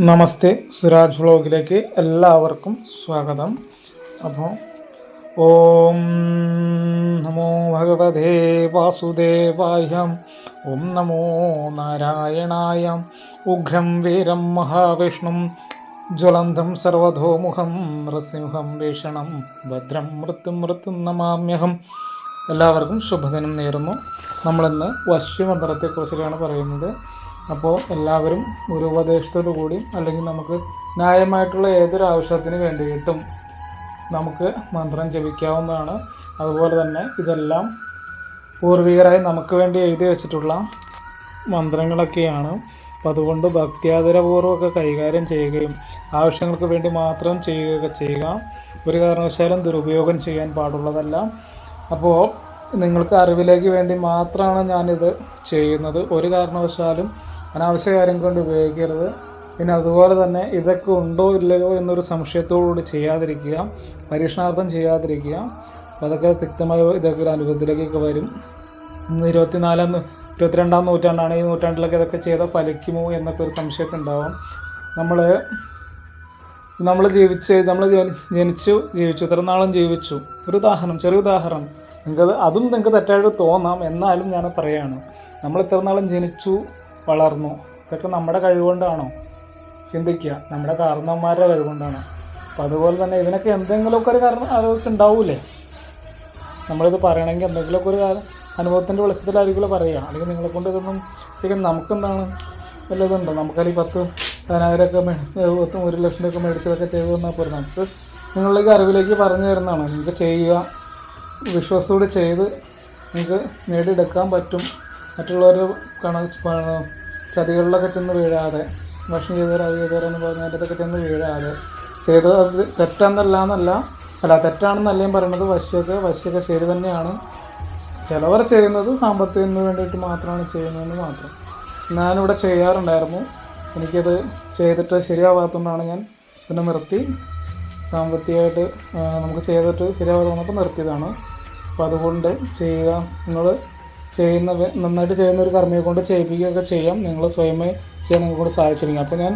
നമസ്തേ. സുരാജ് വ്ളോഗിലേക്ക് എല്ലാവർക്കും സ്വാഗതം. അപ്പോൾ ഓം നമോ ഭഗവതേ വാസുദേവായം. ഓം നമോ നാരായണായം. ഉഗ്രം വീരം മഹാവിഷ്ണും ജ്വലന്തം സർവധോമുഖം നൃസിംഹം വീഷണം ഭദ്രം മൃത്യു മൃത്യും നമാമ്യഹം. എല്ലാവർക്കും ശുഭദിനം നേരുന്നു. നമ്മളിന്ന് വശ്യമന്ത്രത്തെക്കുറിച്ചിട്ടാണ് പറയുന്നത്. അപ്പോൾ എല്ലാവരും ഒരു ഉപദേശത്തോടു കൂടി അല്ലെങ്കിൽ നമുക്ക് ന്യായമായിട്ടുള്ള ഏതൊരു ആവശ്യത്തിന് വേണ്ടിയിട്ടും നമുക്ക് മന്ത്രം ജപിക്കാവുന്നതാണ്. അതുപോലെ തന്നെ ഇതെല്ലാം പൂർവികരായി നമുക്ക് വേണ്ടി എഴുതി വച്ചിട്ടുള്ള മന്ത്രങ്ങളൊക്കെയാണ്. അപ്പോൾ അതുകൊണ്ട് ഭക്തിയാദരപൂർവമൊക്കെ കൈകാര്യം ചെയ്യുകയും ആവശ്യങ്ങൾക്ക് വേണ്ടി മാത്രം ചെയ്യുകയൊക്കെ ചെയ്യുക. ഒരു കാരണവശാലും ദുരുപയോഗം ചെയ്യാൻ പാടുള്ളതല്ല. അപ്പോൾ നിങ്ങൾക്ക് അറിവിലേക്ക് വേണ്ടി മാത്രമാണ് ഞാനിത് ചെയ്യുന്നത്. ഒരു കാരണവശാലും അനാവശ്യ കാര്യം കൊണ്ട് ഉപയോഗിക്കരുത്. പിന്നെ അതുപോലെ തന്നെ ഇതൊക്കെ ഉണ്ടോ ഇല്ലയോ എന്നൊരു സംശയത്തോടുകൂടി ചെയ്യാതിരിക്കുക പരീക്ഷണാർത്ഥം ചെയ്യാതിരിക്കുക. അപ്പോൾ അതൊക്കെ തിക്തമായ ഇതൊക്കെ ഒരു അനുഭവത്തിലേക്കൊക്കെ വരും. ഇന്ന് ഇരുപത്തിനാലാം ഇരുപത്തിരണ്ടാം നൂറ്റാണ്ടാണ്. ഈ നൂറ്റാണ്ടിലൊക്കെ ഇതൊക്കെ ചെയ്താൽ ഫലിക്കുമോ എന്നൊക്കെ ഒരു സംശയമൊക്കെ ഉണ്ടാവും. നമ്മൾ നമ്മൾ ജീവിച്ച് നമ്മൾ ജനി- ജനിച്ചു ജീവിച്ചു ഇത്ര നാളും ജീവിച്ചു. ഒരു ഉദാഹരണം ചെറിയ ഉദാഹരണം. നിങ്ങൾക്കത് അതും നിങ്ങൾക്ക് തെറ്റായിട്ട് തോന്നാം. എന്നാലും ഞാൻ പറയുകയാണ് നമ്മൾ ഇത്ര നാളും ജനിച്ചു വളർന്നു. ഇതൊക്കെ നമ്മുടെ കഴിവുകൊണ്ടാണോ? ചിന്തിക്കുക. നമ്മുടെ കാരണവന്മാരുടെ കഴിവുകൊണ്ടാണ്? അപ്പം അതുപോലെ തന്നെ ഇതിനൊക്കെ എന്തെങ്കിലുമൊക്കെ ഒരു കാരണം അതൊക്കെ ഉണ്ടാവൂലേ? നമ്മളിത് പറയണമെങ്കിൽ എന്തെങ്കിലുമൊക്കെ ഒരു അനുഭവത്തിന്റെ വെളിച്ചത്തിലായിരിക്കുമല്ലോ പറയുക. അല്ലെങ്കിൽ നിങ്ങളെ കൊണ്ട് ഇതൊന്നും ശരിക്കും നമുക്കെന്താണ് വല്ലതുണ്ടോ? നമുക്കതിൽ പത്ത് പതിനായിരമൊക്കെ പത്തും ഒരു ലക്ഷം രൂപയൊക്കെ മേടിച്ചതൊക്കെ ചെയ്തു തന്നാൽ പോലും നമുക്ക്. നിങ്ങളിലേക്ക് അറിവിലേക്ക് പറഞ്ഞു തരുന്നതാണ്. നിങ്ങൾക്ക് ചെയ്യുക വിശ്വാസത്തോടെ ചെയ്ത് നിങ്ങൾക്ക് നേടിയെടുക്കാൻ പറ്റും. മറ്റുള്ളവർ കണ ചതികളിലൊക്കെ ചെന്ന് വീഴാതെ ഭക്ഷണം ചെയ്തവർ അത് ചെയ്തവരെന്ന് പറഞ്ഞതിന്റെതൊക്കെ ചെന്ന് വീഴാതെ ചെയ്തത് അത് തെറ്റെന്നല്ല എന്നല്ല അല്ല തെറ്റാണെന്നല്ലേ പറയുന്നത് വശ്യമൊക്കെ വശ്യമൊക്കെ ശരി തന്നെയാണ്. ചിലവർ ചെയ്യുന്നത് സാമ്പത്തികത്തിന് വേണ്ടിയിട്ട് മാത്രമാണ് ചെയ്യുന്നതെന്ന് മാത്രം. ഞാനിവിടെ ചെയ്യാറുണ്ടായിരുന്നു. എനിക്കത് ചെയ്തിട്ട് ശരിയാവാത്തതുകൊണ്ടാണ് ഞാൻ പിന്നെ നിർത്തി. സാമ്പത്തികമായിട്ട് നമുക്ക് ചെയ്തിട്ട് ശരിയാവാതെ വന്നപ്പോൾ നിർത്തിയതാണ്. അപ്പോൾ അതുകൊണ്ട് ചെയ്യുക. നിങ്ങൾ ചെയ്യുന്ന നന്നായിട്ട് ചെയ്യുന്ന ഒരു കർമ്മയെ കൊണ്ട് ചെയ്യിപ്പിക്കുകയൊക്കെ ചെയ്യാം. നിങ്ങൾ സ്വയമേ ചെയ്യാൻ നിങ്ങൾക്ക് കൊണ്ട് സാധിച്ചിരിക്കും. അപ്പോൾ ഞാൻ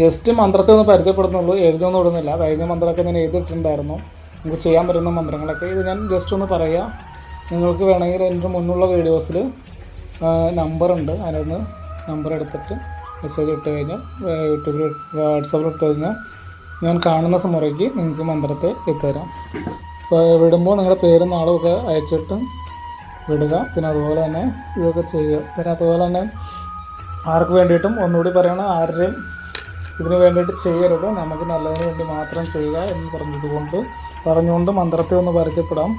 ജസ്റ്റ് മന്ത്രത്തെ ഒന്ന് പരിചയപ്പെടുന്നുള്ളൂ എഴുതൊന്നും ഇടുന്നില്ല. കഴിഞ്ഞ മന്ത്രമൊക്കെ ഞാൻ എഴുതിയിട്ടുണ്ടായിരുന്നു നമുക്ക് ചെയ്യാൻ പറ്റുന്ന മന്ത്രങ്ങളൊക്കെ. ഇത് ഞാൻ ജസ്റ്റ് ഒന്ന് പറയുക നിങ്ങൾക്ക് വേണമെങ്കിൽ എന്റെ മുന്നുള്ള വീഡിയോസിൽ നമ്പറുണ്ട് അതിനൊന്ന് നമ്പർ എടുത്തിട്ട് മെസ്സേജ് ഇട്ട് കഴിഞ്ഞാൽ യൂട്യൂബിൽ വാട്സാപ്പിൽ ഇട്ട് കഴിഞ്ഞാൽ ഞാൻ കാണുന്ന മുറയ്ക്ക് നിങ്ങൾക്ക് മന്ത്രത്തെ എത്തിത്തരാം. അപ്പോൾ വിടുമ്പോൾ നിങ്ങളുടെ പേരും നാളും ഒക്കെ അയച്ചിട്ട് വിടുക. പിന്നെ അതുപോലെ തന്നെ ഇതൊക്കെ ചെയ്യുക. പിന്നെ അതുപോലെ തന്നെ ആർക്ക് വേണ്ടിയിട്ടും ഒന്നുകൂടി പറയണം. ആരുടെയും ഇതിന് വേണ്ടിയിട്ട് ചെയ്യരുത്. നമുക്ക് നല്ലതിന് വേണ്ടി മാത്രം ചെയ്യുക എന്ന് പറഞ്ഞതുകൊണ്ട് പറഞ്ഞുകൊണ്ട് മന്ത്രത്തെ ഒന്ന് പരിചയപ്പെടാം.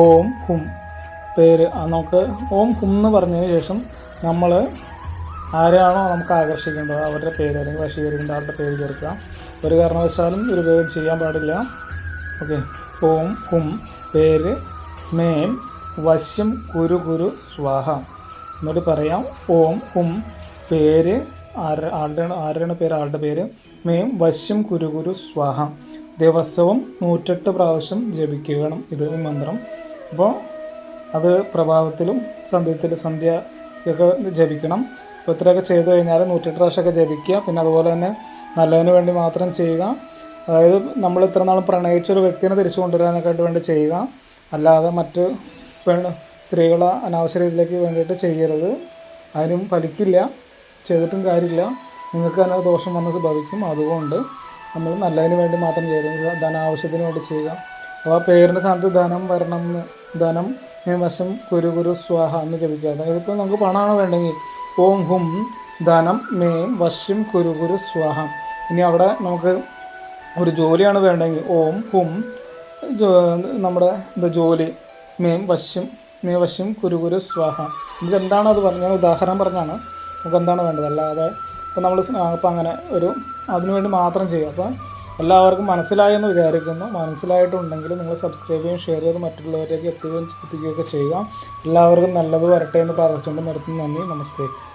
ഓം ഹും പേര്. നമുക്ക് ഓം ഹും എന്ന് പറഞ്ഞതിന് ശേഷം നമ്മൾ ആരെയാണോ നമുക്ക് ആകർഷിക്കേണ്ടത്? അവരുടെ പേര് അല്ലെങ്കിൽ വശീകരിക്കേണ്ട ആളുടെ പേര് ചേർക്കുക. ഒരു കാരണവശാലും ഒരു ഉപയോഗം ചെയ്യാൻ പാടില്ല. ഓക്കെ. ഓം ഹും പേര് മേം വശ്യം കുരു കുരു സ്വാഹ. എന്നിട്ട് പറയാം ഓം ഉം പേര് ആരുടെ ആരുടെയാണ് പേര് ആളുടെ പേര്? മേം വശ്യം കുരു കുരു സ്വാഹ. ദിവസവും നൂറ്റെട്ട് പ്രാവശ്യം ജപിക്കണം ഇത് മന്ത്രം. അപ്പോൾ അത് പ്രഭാതത്തിലും സന്ധ്യത്തിൽ സന്ധ്യ ഒക്കെ ജപിക്കണം. അപ്പോൾ ഇത്രയൊക്കെ ചെയ്തു കഴിഞ്ഞാൽ നൂറ്റെട്ട് പ്രാവശ്യമൊക്കെ ജപിക്കുക. പിന്നെ അതുപോലെ തന്നെ നല്ലതിന് വേണ്ടി മാത്രം ചെയ്യുക. അതായത് നമ്മൾ ഇത്ര നാളും പ്രണയിച്ചൊരു വ്യക്തിനെ തിരിച്ചു കൊണ്ടുവരാനൊക്കെ വേണ്ടി ചെയ്യുക. അല്ലാതെ മറ്റ് പെണ്ണ് സ്ത്രീകളെ അനാവശ്യ രീതിയിലേക്ക് വേണ്ടിയിട്ട് ചെയ്യരുത്. അതിനും ഫലിക്കില്ല. ചെയ്തിട്ടും കാര്യമില്ല. നിങ്ങൾക്ക് തന്നെ ദോഷം വന്ന് ഭവിക്കും അതുകൊണ്ട് നമ്മൾ നല്ലതിന് വേണ്ടി മാത്രം ചെയ്യുക ധനാവശ്യത്തിന് വേണ്ടി ചെയ്യുക. അപ്പോൾ ആ പേരിന്റെ സ്ഥാനത്ത് ധനം വരണം എന്ന് ധനം വശം കുരു കുരു സ്വാഹ എന്ന് ജപിക്കുക. അതായത് ഇപ്പോൾ നമുക്ക് പണമാണ് വേണ്ടെങ്കിൽ ഓം ഹും ധനം മേം വശ്യം കുരു കുരു സ്വാഹ. ഇനി അവിടെ നമുക്ക് ഒരു ജോലിയാണ് വേണ്ടെങ്കിൽ ഓം ഹും നമ്മുടെ എന്താ ജോലി. മേം വശ്യം മേ വശ്യം കുരു കുരു സ്വാഹ. നമുക്ക് എന്താണോ അത് പറഞ്ഞ ഉദാഹരണം പറഞ്ഞാണ്. നമുക്ക് എന്താണ് വേണ്ടത്? അല്ലാതെ ഇപ്പം നമ്മൾ ഇപ്പം അങ്ങനെ ഒരു അതിനുവേണ്ടി മാത്രം ചെയ്യും അപ്പം എല്ലാവർക്കും മനസ്സിലായെന്ന് വിചാരിക്കുന്നു. മനസ്സിലായിട്ടുണ്ടെങ്കിൽ നിങ്ങൾ സബ്സ്ക്രൈബ് ചെയ്യുകയും ഷെയർ ചെയ്ത് മറ്റുള്ളവരിലേക്ക് എത്തുകയും എത്തിക്കുകയൊക്കെ ചെയ്യുക. എല്ലാവർക്കും നല്ലത് വരട്ടെ എന്ന് പ്രാർത്ഥിച്ചുകൊണ്ട് നിർത്തുന്നു. നന്ദി. നമസ്തേ.